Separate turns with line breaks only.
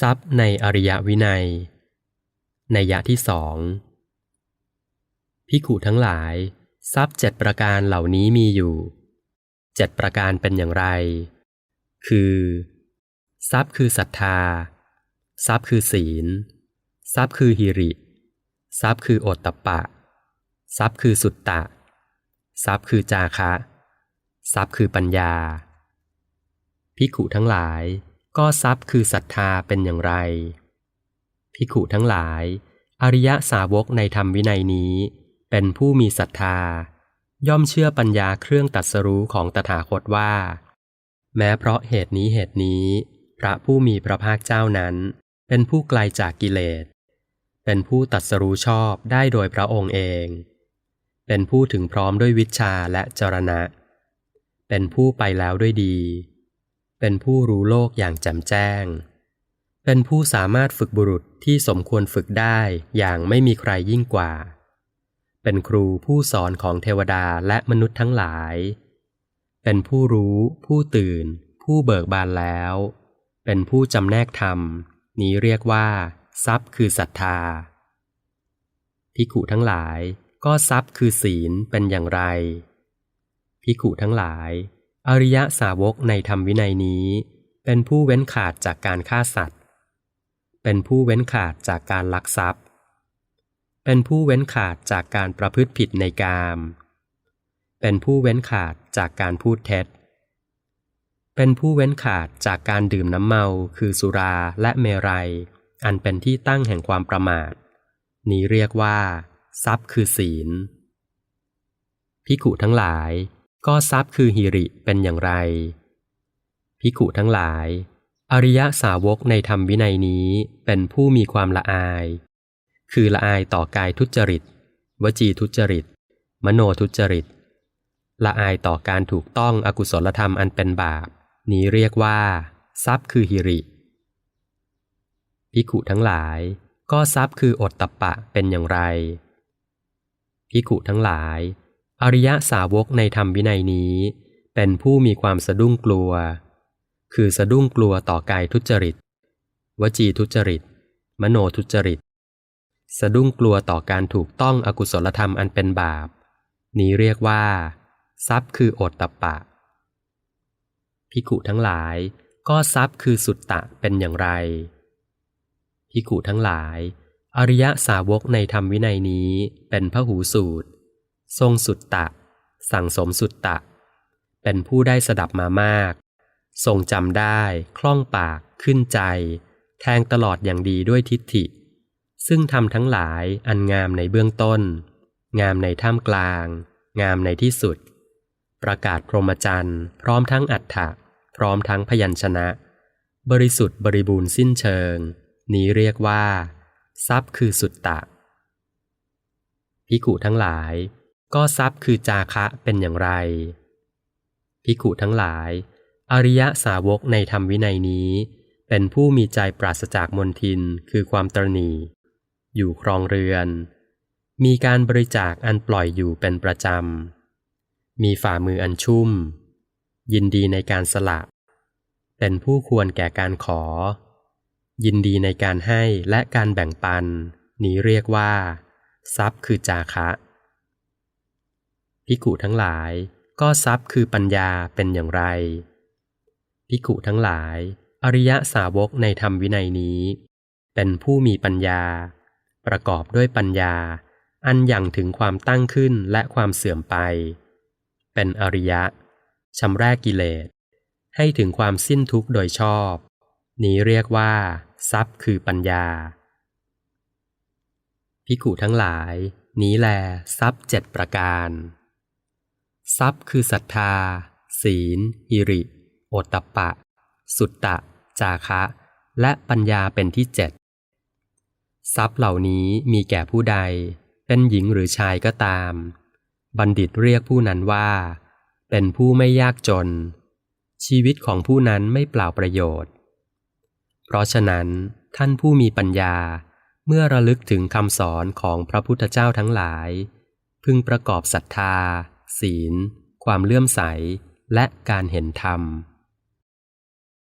ทรัพย์ในอริยวินัย ในยะที่สองพิขุทั้งหลาย ทรัพย์เจ็ดประการเหล่านี้มีอยู่เจ็ดประการเป็นอย่างไร คือ ทรัพย์คือศรัทธา ทรัพย์คือศีล ทรัพย์คือหิริ ทรัพย์คือโอตตปปะ ทรัพย์คือสุตตะ ทรัพย์คือจาคะ ทรัพย์คือปัญญาพิขุทั้งหลาย ก็ทรัพย์คือศรัทธาเป็นอย่างไร พิขุทั้งหลาย อริยสาวกในธรรมวินัยนี้ เป็นผู้มีศรัทธา ย่อมเชื่อปัญญาเครื่องตัดสรู้ของตถาคตว่า แม้เพราะเหตุนี้เหตุนี้ พระผู้มีพระภาคเจ้านั้น เป็นผู้ไกลจากกิเลส เป็นผู้ตัดสรู้ชอบได้โดยพระองค์เอง เป็นผู้ถึงพร้อมด้วยวิชาและจรณะ เป็นผู้ไปแล้วด้วยดี เป็นผู้รู้โลกอย่างแจ่มแจ้ง เป็นผู้สามารถฝึกบุรุษที่สมควรฝึกได้อย่างไม่มีใครยิ่งกว่า เป็นครูผู้สอนของเทวดาและมนุษย์ทั้งหลาย เป็นผู้รู้ ผู้ตื่น ผู้เบิกบานแล้ว เป็นผู้จำแนกธรรม นี้เรียกว่า ทรัพย์คือศรัทธาพิขุทั้งหลายก็ทรัพย์คือศีลเป็นอย่างไรพิขุทั้งหลาย อริยสาวกในธรรมวินัยนี้ เป็นผู้เว้นขาดจากการฆ่าสัตว์ เป็นผู้เว้นขาดจากการลักทรัพย์ เป็นผู้เว้นขาดจากการประพฤติผิดในกาม เป็นผู้เว้นขาดจากการพูดเท็จ เป็นผู้เว้นขาดจากการดื่มน้ำเมา คือสุราและเมรัย อันเป็นที่ตั้งแห่งความประมาท นี้เรียกว่า ทรัพย์คือศีลพิขุทั้งหลาย ก็ทรัพย์คือหิริเป็นอย่างไร พิขุทั้งหลาย อริยสาวกในธรรมวินัยนี้เป็นผู้มีความละอาย คือละอายต่อกายทุจริต วจีทุจริต มโนทุจริต ละอายต่อการถูกต้องอกุศลธรรมอันเป็นบาป นี้เรียกว่า ทรัพย์คือหิริพิขุทั้งหลาย ก็ทรัพย์คืออดตัปปะเป็นอย่างไรพิขุทั้งหลาย อริยสาวกในธรรมวินัยนี้ เป็นผู้มีความสะดุ้งกลัว คือสะดุ้งกลัวต่อกายทุจริต วจีทุจริต มโนทุจริต สะดุ้งกลัวต่อการถูกต้องอกุศลธรรมอันเป็นบาป นี้เรียกว่า ทรัพย์คือโอตตัปปะ พิกุทั้งหลายก็ทรัพย์คือสุตตะเป็นอย่างไรพิกุทั้งหลาย อริยสาวกในธรรมวินัยนี้เป็นพระหูสูตร ทรงสุตตะ สั่งสมสุตตะ เป็นผู้ได้สดับมามาก ทรงจำได้คล่องปากขึ้นใจ แทงตลอดอย่างดีด้วยทิฏฐิ ซึ่งทำทั้งหลายอันงามในเบื้องต้น งามในท่ามกลาง งามในที่สุด ประกาศพรหมจรรย์ พร้อมทั้งอัฏฐะพร้อมทั้งพยัญชนะ บริสุทธิ์บริบูรณ์สิ้นเชิง นี้เรียกว่า ทรัพย์คือสุตตะพิกุทั้งหลาย ก็ทรัพย์คือจาคะเป็นอย่างไร พิกุทั้งหลาย อริยสาวกในธรรมวินัยนี้ เป็นผู้มีใจปราศจากมนทินคือความตรณีอยู่ครองเรือน มีการบริจาคอันปล่อยอยู่เป็นประจำ มีฝ่ามืออันชุ่ม ยินดีในการสละ เป็นผู้ควรแก่การขอ ยินดีในการให้และการแบ่งปัน นี้เรียกว่า ทรัพย์คือจาคะ พิกุทั้งหลาย ก็ทรัพย์คือปัญญาเป็นอย่างไร พิกุทั้งหลาย อริยสาวกในธรรมวินัยนี้ เป็นผู้มีปัญญา ประกอบด้วยปัญญา อันยังถึงความตั้งขึ้นและความเสื่อมไป เป็นอริยะชำแรกกิเลส ให้ถึงความสิ้นทุกข์โดยชอบ นี้เรียกว่า ทรัพย์คือปัญญาพิกุทั้งหลาย นี้แลทรัพย์เจ็ดประการ ทรัพย์คือศรัทธา ศีลหิริ โอตตัปปะ สุตตะ จาคะ และปัญญาเป็นที่เจ็ดทรัพย์เหล่านี้มีแก่ผู้ใด เป็นหญิงหรือชายก็ตาม บัณฑิตเรียกผู้นั้นว่า เป็นผู้ไม่ยากจน ชีวิตของผู้นั้นไม่เปล่าประโยชน์ เพราะฉะนั้นท่านผู้มีปัญญาเมื่อระลึกถึงคำสอนของพระพุทธเจ้าทั้งหลาย พึงประกอบศรัทธา ศีล ความเลื่อมใส และการเห็นธรรม